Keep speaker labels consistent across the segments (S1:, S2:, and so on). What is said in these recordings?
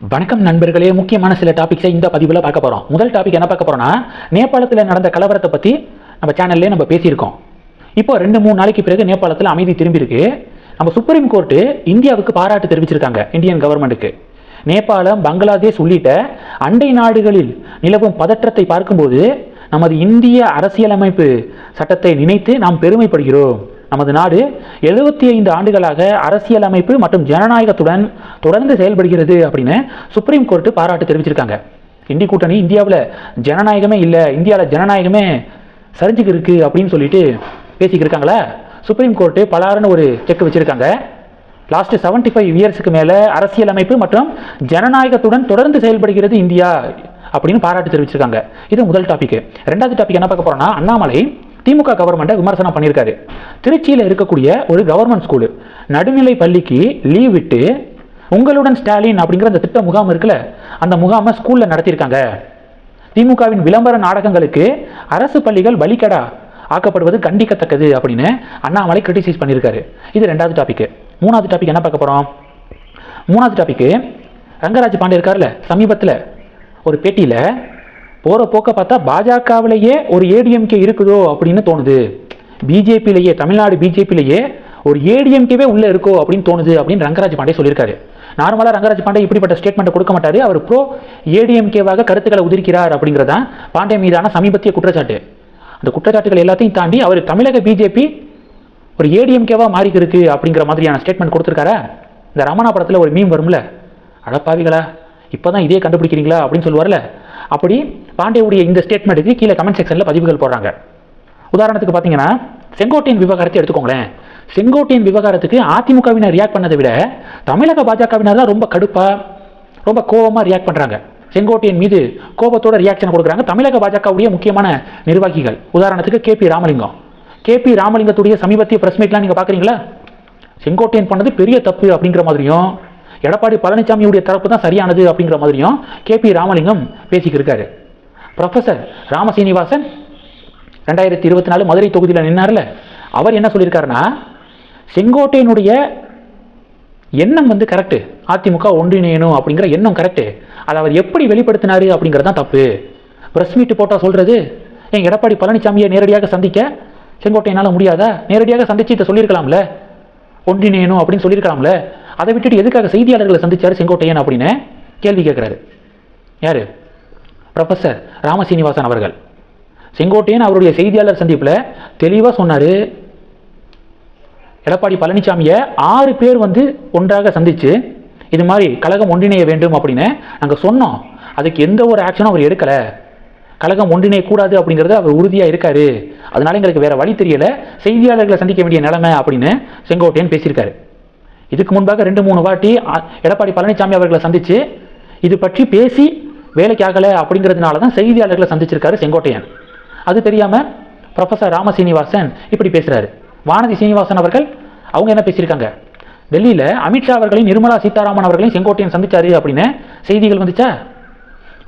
S1: வணக்கம் நண்பர்களே முக்கியமான சில டாபிக்ஸை இந்த பதிவில் பார்க்க போகிறோம் முதல் டாபிக் என்ன பார்க்க போகிறோம்னா நேபாளத்தில் நடந்த கலவரத்தை பற்றி நம்ம சேனல்லே நம்ம பேசியிருக்கோம். இப்போ ரெண்டு மூணு நாளைக்கு பிறகு நேபாளத்தில் அமைதி திரும்பியிருக்கு. நம்ம சுப்ரீம் கோர்ட்டு இந்தியாவுக்கு பாராட்டு தெரிவிச்சிருக்காங்க இந்தியன் கவர்மெண்ட்டுக்கு நேபாளம் பங்களாதேஷ் உள்ளிட்ட அண்டை நாடுகளில் நிலவும் பதற்றத்தை பார்க்கும்போது நமது இந்திய அரசியலமைப்பு சட்டத்தை நினைத்து நாம் பெருமைப்படுகிறோம். நமது நாடு எழுபத்தி ஐந்து ஆண்டுகளாக அரசியலமைப்பு மற்றும் ஜனநாயகத்துடன் தொடர்ந்து செயல்படுகிறது அப்படின்னு சுப்ரீம் கோர்ட்டு பாராட்டு தெரிவிச்சிருக்காங்க. இந்தி கூட்டணி இந்தியாவில் ஜனநாயகமே இல்லை இந்தியாவில் ஜனநாயகமே சரிஞ்சுக்கு இருக்கு அப்படின்னு சொல்லிட்டு பேசிக்கிருக்காங்களா சுப்ரீம் கோர்ட்டு பலாருன்னு ஒரு செக் வச்சுருக்காங்க. லாஸ்ட் 75 ஃபைவ் இயர்ஸுக்கு மேலே அரசியலமைப்பு மற்றும் ஜனநாயகத்துடன் தொடர்ந்து செயல்படுகிறது இந்தியா அப்படின்னு பாராட்டு தெரிவிச்சிருக்காங்க. இது முதல் டாபிக் ரெண்டாவது டாபிக் என்ன பார்க்க போகிறோன்னா அண்ணாமலை திமுக கவர்மெண்ட்டை விமர்சனம் பண்ணியிருக்காரு. திருச்சியில் இருக்கக்கூடிய ஒரு கவர்மெண்ட் ஸ்கூலு நடுநிலை பள்ளிக்கு லீவ் விட்டு உங்களுடன் ஸ்டாலின் அப்படிங்கிற அந்த திட்ட முகாம் இருக்குல்ல அந்த முகாமை ஸ்கூலில் நடத்தியிருக்காங்க. திமுகவின் விளம்பர நாடகங்களுக்கு அரசு பள்ளிகள் பலிக்கடா ஆக்கப்படுவது கண்டிக்கத்தக்கது அப்படின்னு அண்ணாமலை கிரிட்டிசைஸ் பண்ணியிருக்காரு. இது ரெண்டாவது டாபிக் மூணாவது டாபிக் என்ன பார்க்க போகிறோம் மூணாவது டாபிக்கு ரங்கராஜ் பாண்டே இருக்கார்ல சமீபத்தில் ஒரு பேட்டியில் போகிற போக்க பார்த்தா பாஜகவிலேயே ஒரு ஏடிஎம்கே இருக்குதோ அப்படின்னு தோணுது. பிஜேபியிலேயே தமிழ்நாடு பிஜேபியிலேயே ஒரு ஏடிஎம்கேவே உள்ளே இருக்கோ அப்படின்னு தோணுது அப்படின்னு ரங்கராஜ் பாண்டே சொல்லியிருக்காரு. நார்மலாக ரங்கராஜ் பாண்டே இப்படிப்பட்ட ஸ்டேட்மெண்ட் கொடுக்க மாட்டார். அவர் ப்ரோ ஏடிஎம்கேவாக கருத்துக்களை உதிர்க்கிறார் அப்படிங்கிறதான் பாண்டே மீதான சமீபத்திய குற்றச்சாட்டு. அந்த குற்றச்சாட்டுகள் எல்லாத்தையும் தாண்டி அவர் தமிழக பிஜேபி ஒரு ஏடிஎம்கேவாக மாறி இருக்கு அப்படிங்கிற மாதிரியான ஸ்டேட்மெண்ட் கொடுத்துருக்காரா? இந்த ரமணா படத்தில் ஒரு மீம் வரும்ல. அடப்பாவிகளா இப்போதான் இதே கண்டுபிடிக்கிறீங்களா அப்படின்னு சொல்லுவார்ல. அப்படி பாண்டேவுடைய இந்த ஸ்டேட்மெண்ட்டுக்கு கீழே கமெண்ட் செக்ஷனில் பதிவுகள் போடுறாங்க. உதாரணத்துக்கு பார்த்தீங்கன்னா செங்கோட்டையின் விவகாரத்தை எடுத்துக்கோங்களேன். செங்கோட்டையின் விவகாரத்துக்கு அதிமுகவினர் ரியாக்ட் பண்ணதை விட தமிழக பாஜகவினர் தான் ரொம்ப கடுப்பாக ரொம்ப கோபமாக ரியாக்ட் பண்ணுறாங்க செங்கோட்டையின் மீது கோபத்தோட ரியாக்ஷன் கொடுக்குறாங்க தமிழக பாஜகவுடைய முக்கியமான நிர்வாகிகள். உதாரணத்துக்கு கேபி ராமலிங்கம். கேபி ராமலிங்கத்துடைய சமீபத்திய பிரஸ் மீட்லாம் நீங்கள் பார்க்குறீங்களா? செங்கோட்டையன் பண்ணது பெரிய தப்பு அப்படிங்கிற மாதிரியும் எடப்பாடி பழனிசாமியுடைய தரப்பு தான் சரியானது அப்படிங்கிற மாதிரியும் கேபி ராமலிங்கம் பேசிக்கிருக்காரு. ப்ரொஃபஸர் ப்ரொஃபசர் ராமசீனிவாசன் ரெண்டாயிரத்தி இருபத்தி நாலு மதுரை தொகுதியில் நின்னார்ல அவர் என்ன சொல்லியிருக்காருன்னா செங்கோட்டையினுடைய எண்ணம் வந்து கரெக்டு அதிமுக ஒன்றிணையணும் அப்படிங்கிற எண்ணம் கரெக்டு அதை அவர் எப்படி வெளிப்படுத்தினாரு அப்படிங்கிறது தான் தப்பு. ப்ரெஸ் மீட் போட்டால் சொல்கிறது என் எடப்பாடி பழனிசாமியை நேரடியாக சந்திக்க செங்கோட்டையினால் முடியாதா? நேரடியாக சந்திச்சு இதை சொல்லியிருக்கலாம்ல? ஒன்றிணையணும் அப்படின்னு சொல்லியிருக்கலாம்ல? அதை விட்டுட்டு எதுக்காக செய்தியாளர்களை சந்தித்தார் செங்கோட்டையன் அப்படின்னு கேள்வி கேட்குறாரு யார்? ப்ரொஃபசர் ராமசீனிவாசன் அவர்கள். செங்கோட்டையன் அவருடைய செய்தியாளர் சந்திப்பில் தெளிவாக சொன்னார் எடப்பாடி பழனிசாமியை ஆறு பேர் வந்து ஒன்றாக சந்தித்து இது மாதிரி கழகம் ஒன்றிணைய வேண்டும் அப்படின்னு நாங்கள் சொன்னோம். அதுக்கு எந்த ஒரு ஆக்ஷனும் அவர் எடுக்கலை. கழகம் ஒன்றிணையக்கூடாது அப்படிங்கிறது அவர் உறுதியாக இருக்கார். அதனால எங்களுக்கு வேறு வழி தெரியலை. செய்தியாளர்களை சந்திக்க வேண்டிய நிலைமை அப்படின்னு செங்கோட்டையன் பேசியிருக்காரு. இதுக்கு முன்பாக ரெண்டு மூணு வாட்டி எடப்பாடி பழனிசாமி அவர்களை சந்தித்து இது பற்றி பேசி வேலைக்கு ஆகலை அப்படிங்கிறதுனால தான் செய்தியாளர்களை சந்திச்சிருக்காரு செங்கோட்டையன். அது தெரியாம ப்ரொஃபசர் ராமசீனிவாசன் இப்படி பேசுகிறாரு வானதி சீனிவாசன் அவர்கள் அவங்க என்ன பேசியிருக்காங்க? டெல்லியில் அமித்ஷா அவர்களையும் நிர்மலா சீதாராமன் அவர்களையும் செங்கோட்டையன் சந்திச்சாரு அப்படின்னு செய்திகள் வந்துச்சா?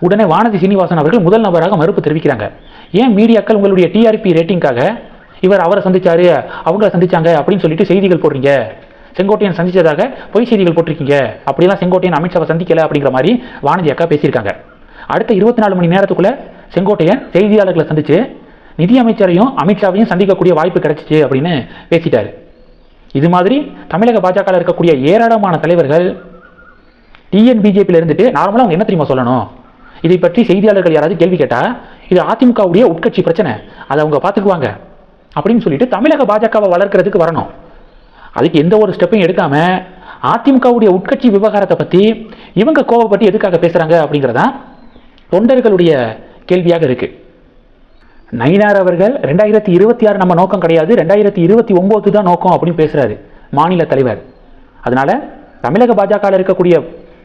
S1: உடனே வானதி சீனிவாசன் அவர்கள் முதல் நபராக மறுப்பு தெரிவிக்கிறாங்க. ஏன் மீடியாக்கள் உங்களுடைய டிஆர்பி ரேட்டிங்காக இவர் அவரை சந்திச்சாரு அவங்கள சந்திச்சாங்க அப்படின்னு சொல்லிட்டு செய்திகள் போடுறீங்க? செங்கோட்டையன் சந்தித்ததாக பொய் செய்திகள் போட்டிருக்கீங்க. அப்படிலாம் செங்கோட்டையன் அமித்ஷாவை சந்திக்கல அப்படிங்கிற மாதிரி வானதி அக்கா பேசியிருக்காங்க. அடுத்த இருபத்தி நாலு மணி நேரத்துக்குள்ளே செங்கோட்டையன் செய்தியாளர்களை சந்திச்சு நிதி அமைச்சரையும் அமித்ஷாவையும் சந்திக்கக்கூடிய வாய்ப்பு கிடைச்சிச்சு அப்படின்னு பேசிட்டார். இது மாதிரி தமிழக பாஜகவில் இருக்கக்கூடிய ஏராளமான தலைவர்கள் டிஎன் பிஜேபியில் இருந்துட்டு நார்மலாக அவங்க என்ன தெரியுமா சொல்லணும்? இதை பற்றி செய்தியாளர்கள் யாராவது கேள்வி கேட்டால் இது அதிமுகவுடைய உட்கட்சி பிரச்சனை அதை அவங்க பார்த்துக்குவாங்க அப்படின்னு சொல்லிட்டு தமிழக பாஜகவை வளர்க்கறதுக்கு வரணும். அதுக்கு எந்த ஒரு ஸ்டெப்பையும் எடுக்காமல் அதிமுகவுடைய உட்கட்சி விவகாரத்தை பற்றி இவங்க கோவப்பட்டு எதுக்காக பேசுகிறாங்க அப்படிங்கிறதா தொண்டர்களுடைய கேள்வியாக இருக்குது நயினார் அவர்கள் ரெண்டாயிரத்தி இருபத்தி ஆறு நம்ம நோக்கம் கிடையாது ரெண்டாயிரத்தி இருபத்தி ஒம்பது தான் நோக்கம் அப்படின்னு பேசுகிறாரு மாநில தலைவர். அதனால் தமிழக பாஜகவில் இருக்கக்கூடிய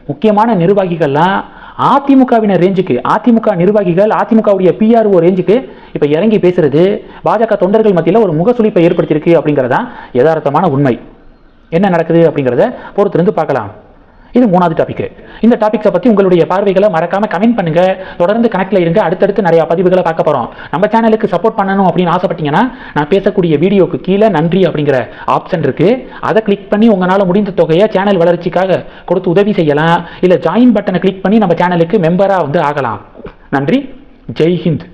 S1: முக்கியமான நிர்வாகிகள்லாம் அதிமுகவின ரேஞ்சுக்கு அதிமுக நிர்வாகிகள் அதிமுகவுடைய பிஆர்ஓ ரேஞ்சுக்கு இப்போ இறங்கி பேசுறது பாஜக தொண்டர்கள் மத்தியில் ஒரு முகசுளிப்பை ஏற்படுத்தியிருக்கு அப்படிங்கிறதான் யதார்த்தமான உண்மை. என்ன நடக்குது அப்படிங்கிறத பொறுத்திருந்து பார்க்கலாம். இது மூணாவது டாபிக் இந்த டாபிக்ஸை பற்றி உங்களுடைய பார்வைகளை மறக்காம கமெண்ட் பண்ணுங்க. தொடர்ந்து கனெக்ட்ல இருங்க. அடுத்தடுத்து நிறைய பதிவுகளை பார்க்க போறோம். நம்ம சேனலுக்கு சப்போர்ட் பண்ணணும் அப்படின்னு ஆசைப்பட்டீங்கன்னா நான் பேசக்கூடிய வீடியோக்கு கீழே நன்றி அப்படிங்கிற ஆப்ஷன் இருக்கு. அதை கிளிக் பண்ணி உங்களால் முடிந்த தொகையை சேனல் வளர்ச்சிக்காக கொடுத்து உதவி செய்யலாம். இல்லை ஜாயின் பட்டனை கிளிக் பண்ணி நம்ம சேனலுக்கு மெம்பராக வந்து ஆகலாம். நன்றி. ஜெய் ஹிந்த்.